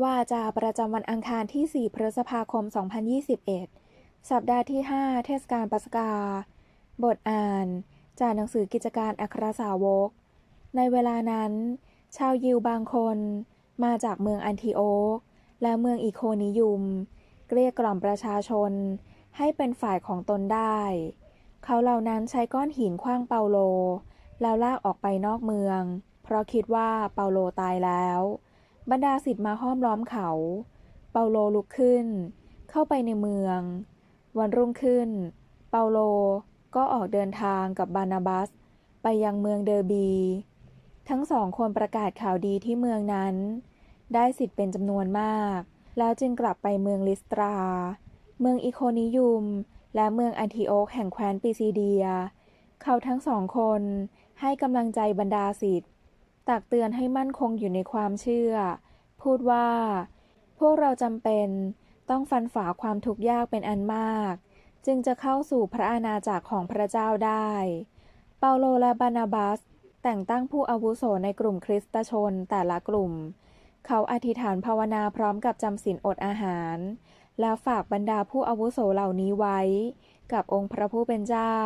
ระวาจาประจำวันอังคารที่ 4 พฤษภาคม 2021 สัปดาห์ที่ 5 เทศกาลปัสกา บทอ่าน จากหนังสือกิจการอัครสาวก ในเวลานั้น ชาวยิวบางคน มาจากเมืองอันทิโอคและเมืองอีโคนิยุม เกลี้ยกล่อมประชาชน ให้เป็นฝ่ายของตนได้ เขาเหล่านั้นใช้ก้อนหินขว้างเปาโล แล้วลากออกไปนอกเมือง เพราะคิดว่าเปาโลตายแล้ว บรรดาศิษย์มาห้อมล้อมเขา เปาโลลุกขึ้น เข้าไปในเมือง วันรุ่งขึ้น เปาโลก็ออกเดินทางกับบานาบัส ไปยังเมืองเดอร์บี ทั้งสองคนประกาศข่าวดีที่เมืองนั้น ได้สิทธิ์เป็นจำนวนมาก แล้วจึงกลับไปเมืองลิสตรา เมืองอีโคนิยุม และเมืองอันทิโอคแห่งแคว้นปิซิเดีย เขาทั้งสองคนให้กำลังใจบรรดาศิษย์ ตักเตือนให้มั่นคงอยู่ในความเชื่อ พูดว่า พวกเราจำเป็นต้องฟันฝ่าความทุกข์ยากเป็นอันมาก จึงจะเข้าสู่พระอาณาจักรของพระเจ้าได้ เปาโลและบานาบัส แต่งตั้งผู้อาวุโสในกลุ่มคริสตชนแต่ละกลุ่ม เขาอธิษฐานภาวนาพร้อมกับจำศีลอดอาหาร แล้วฝากบรรดาผู้อาวุโสเหล่านี้ไว้ กับองค์พระผู้เป็นเจ้า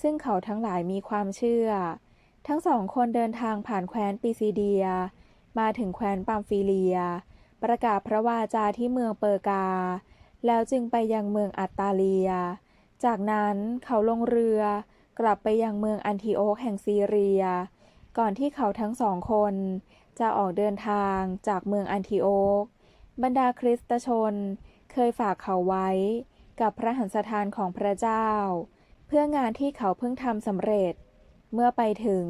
ซึ่งเขาทั้งหลายมีความเชื่อ ทั้งสองคนเดินทางผ่านแคว้นปิซิเดีย มาถึงแคว้นปัมฟิเลีย ประกาศพระวาจาที่เมืองเปอร์กา แล้วจึงไปยังเมืองอัตตาเลีย จากนั้นเขาลงเรือกลับไปยังเมืองอันทิโอคแห่งซีเรีย ก่อนที่เขาทั้งสองคน จะออกเดินทางจากเมืองอันทิโอคบรรดาคริสตชนเคยฝากเขาไว้ กับพระหันสถานของพระเจ้า เพื่องานที่เขาเพิ่งทำสำเร็จ เมื่อไปถึง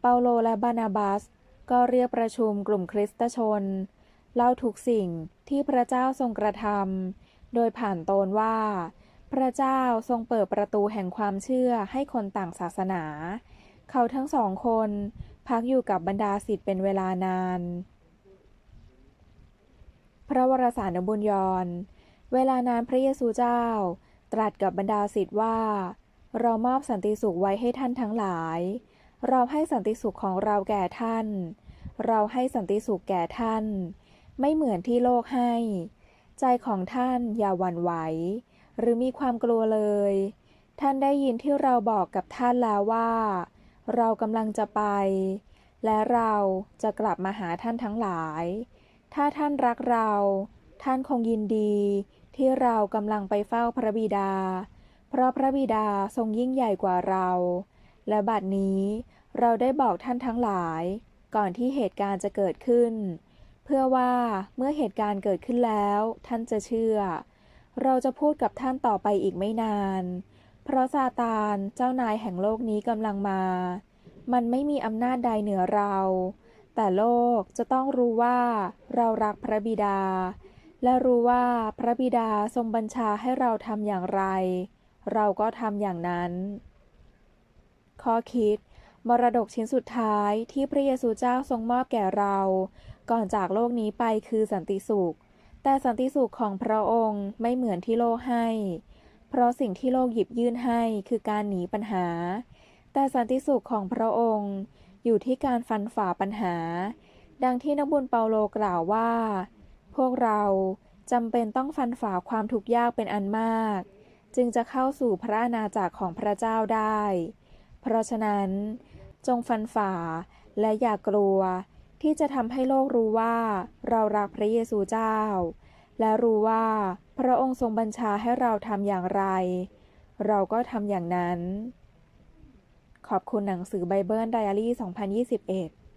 เปาโลและบานาบัสก็เรียกประชุมกลุ่มคริสตชน เล่าทุกสิ่งที่พระเจ้าทรงกระทำโดยผ่านตนว่า พระเจ้าทรงเปิดประตูแห่งความเชื่อให้คนต่างศาสนา เขาทั้งสองคนพักอยู่กับบรรดาศิษย์เป็นเวลานาน พระวรสารบุญยอนเวลานานพระเยซูเจ้า ตรัสกับบรรดาศิษย์ว่า เรามอบสันติสุขไว้ให้ท่านทั้งหลาย เราให้สันติสุขของเราแก่ท่าน เราให้สันติสุขแก่ท่าน ไม่เหมือนที่โลกให้ ใจของท่านอย่าหวั่นไหว หรือมีความกลัวเลย ท่านได้ยินที่เราบอกกับท่านแล้วว่า เรากำลังจะไป และเราจะกลับมาหาท่านทั้งหลาย ถ้าท่านรักเรา ท่านคงยินดี ที่เรากำลังไปเฝ้าพระบิดา เพราะพระบิดาทรงยิ่งใหญ่กว่าเรา และบัดนี้เราได้บอกท่านทั้งหลาย ก่อนที่เหตุการณ์จะเกิดขึ้น เพื่อว่าเมื่อเหตุการณ์เกิดขึ้นแล้ว ท่านจะเชื่อ เราจะพูดกับท่านต่อไปอีกไม่นาน เพราะซาตานเจ้านายแห่งโลกนี้กำลังมา มันไม่มีอำนาจใดเหนือเรา แต่โลกจะต้องรู้ว่าเรารักพระบิดา และรู้ว่าพระบิดาทรงบัญชาให้เราทำอย่างไร เราก็ทำอย่างนั้น ข้อคิด มรดกชิ้นสุดท้ายที่พระเยซูเจ้าทรงมอบแก่เรา ก่อนจากโลกนี้ไปคือสันติสุข แต่สันติสุขของพระองค์ไม่เหมือนที่โลกให้ เพราะสิ่งที่โลกหยิบยื่นให้คือการหนีปัญหา แต่สันติสุขของพระองค์อยู่ที่การฟันฝ่าปัญหา ดังที่นักบุญเปาโลกล่าวว่า พวกเราจำเป็นต้องฟันฝ่าความทุกข์ยากเป็นอันมาก จึงจะเข้าสู่พระอาณาจักรของพระเจ้าได้ เพราะฉะนั้น จงฟันฝ่าและอย่ากลัว ที่จะทำให้โลกรู้ว่าเรารักพระเยซูเจ้า และรู้ว่าพระองค์ทรงบัญชาให้เราทำอย่างไร เราก็ทำอย่างนั้น ขอบคุณหนังสือไบเบิลไดอารี่ 2021